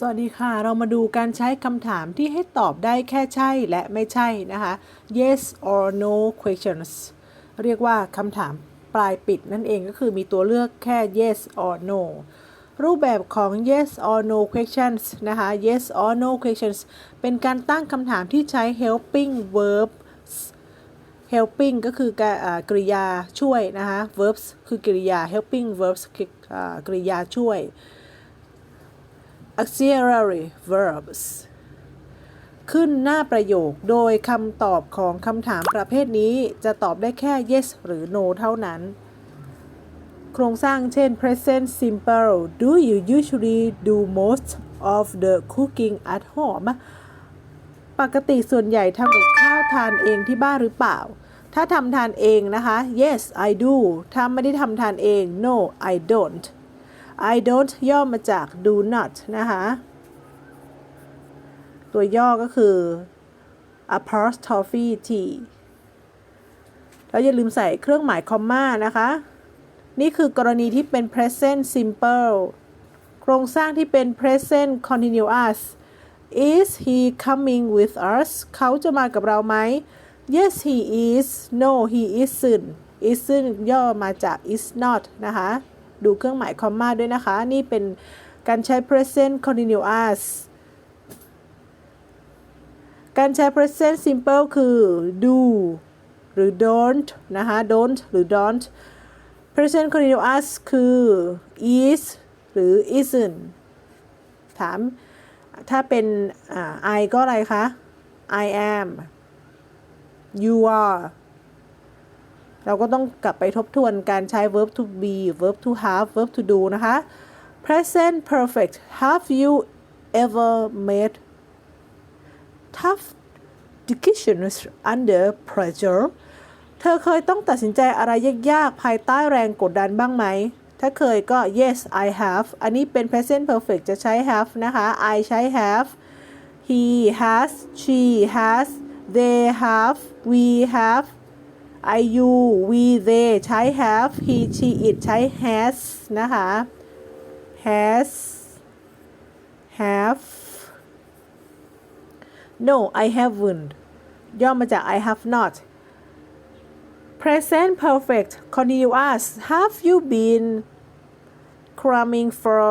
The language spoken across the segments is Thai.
สวัสดีค่ะ เรามาดูการใช้คำถามที่ให้ตอบได้แค่ใช่และไม่ใช่นะคะ yes or no questions เรียกว่าคำถามปลายปิดนั่นเองก็คือมีตัวเลือกแค่ yes or no รูปแบบของ yes or no questions นะคะ yes or no questions เป็นการตั้งคำถามที่ใช้ helping verbs helping ก็คือการกริยาช่วยนะคะ verbs คือกริยา helping verbs คือกริยาช่วย auxiliary verbs ขึ้นหน้าประโยคโดยคำตอบของคำถามประเภทนี้จะตอบได้แค่ yes หรือ no เท่านั้น โครงสร้างเช่น present simple do you usually do most of the cooking at home ปกติส่วนใหญ่ทำกับข้าวทานเองที่บ้านหรือเปล่า ถ้าทำทานเองนะคะ yes I do ถ้าไม่ได้ทำทานเอง no I don't I don't ย่อมาจาก do not นะคะ ตัวย่อก็คือ apostrophe t แล้วอย่าลืมใส่เครื่องหมายคอมมานะคะ นี่คือกรณีที่เป็น present simple โครงสร้างที่เป็น present continuous is he coming with us เขาจะมากับเราไหม yes he is no he isn't isn't ย่อมาจาก is not นะคะ ดูเครื่องหมายคอมมาด้วยนะคะ นี่เป็นการใช้ present continuous การใช้ present simple คือ do หรือ don't นะคะ don't หรือ don't present continuous คือ is หรือ isn't ถาม ถ้าเป็น I ก็อะไรคะ I am you are เราก็ต้องกลับไปทบทวนการใช้ verb to be verb to have verb to do นะคะ present perfect have you ever made tough decisions under pressure เธอเคยต้องตัดสินใจอะไรยากๆ ภายใต้แรงกดดันบ้างไหม ถ้าเคยก็ yes I have อันนี้เป็น present perfect จะใช้ have นะคะ I ใช้ have he has she has they have we have I you we they ใช้ have he she it ใช้ has นะคะ has have no I haven't ย่อมาจาก I have not present perfect continuous have you been cramming for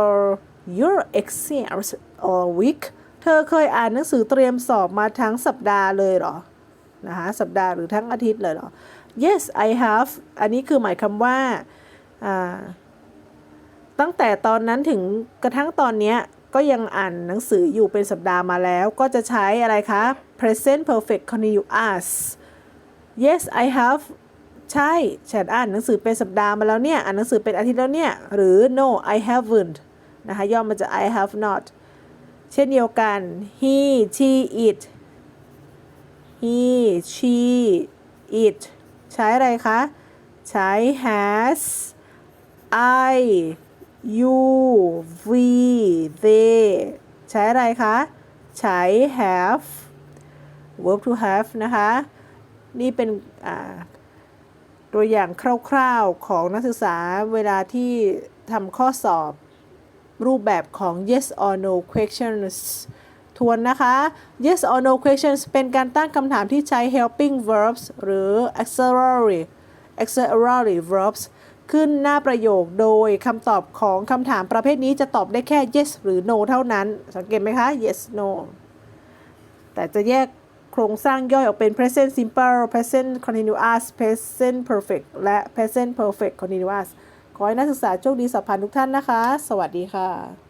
your exams all week เธอเคยอ่านหนังสือเตรียมสอบมาทั้งสัปดาห์เลยเหรอ นะคะ สัปดาห์หรือทั้งอาทิตย์เลยเหรอ yes I have อันนี้คือหมายคำว่าตั้งแต่ตอนนั้นถึงกระทั่งตอนนี้ก็ยังอ่านหนังสืออยู่เป็นสัปดาห์มาแล้ว ก็จะใช้อะไรคะ present perfect continuous yes I have ใช่ฉันอ่านหนังสือเป็นสัปดาห์มาแล้วเนี่ย อ่านหนังสือเป็นอาทิตย์แล้วเนี่ย หรือ no I haven't นะคะ ย่อมาจาก I have not เช่นเดียวกัน he she it he she it ใช้อะไรคะ ใช้ has I you we they ใช้อะไรคะ ใช้ have verb to have นะคะ นี่เป็นตัวอย่างคร่าวๆของนักศึกษาเวลาที่ทำข้อสอบรูปแบบของ yes or no questions ทวนนะคะ yes or no questions เป็นการตั้งคำถามที่ใช้ helping verbs หรือ auxiliary auxiliary verbs ขึ้นหน้าประโยคโดยคำตอบของคำถามประเภทนี้จะตอบได้แค่ yes หรือ no เท่านั้น สังเกตไหมคะ yes no แต่จะแยกโครงสร้างย่อยออกเป็น present simple present continuous present perfect และ present perfect continuous ขอให้นักศึกษาโชคดีสอบผ่านทุกท่านนะคะ สวัสดีค่ะ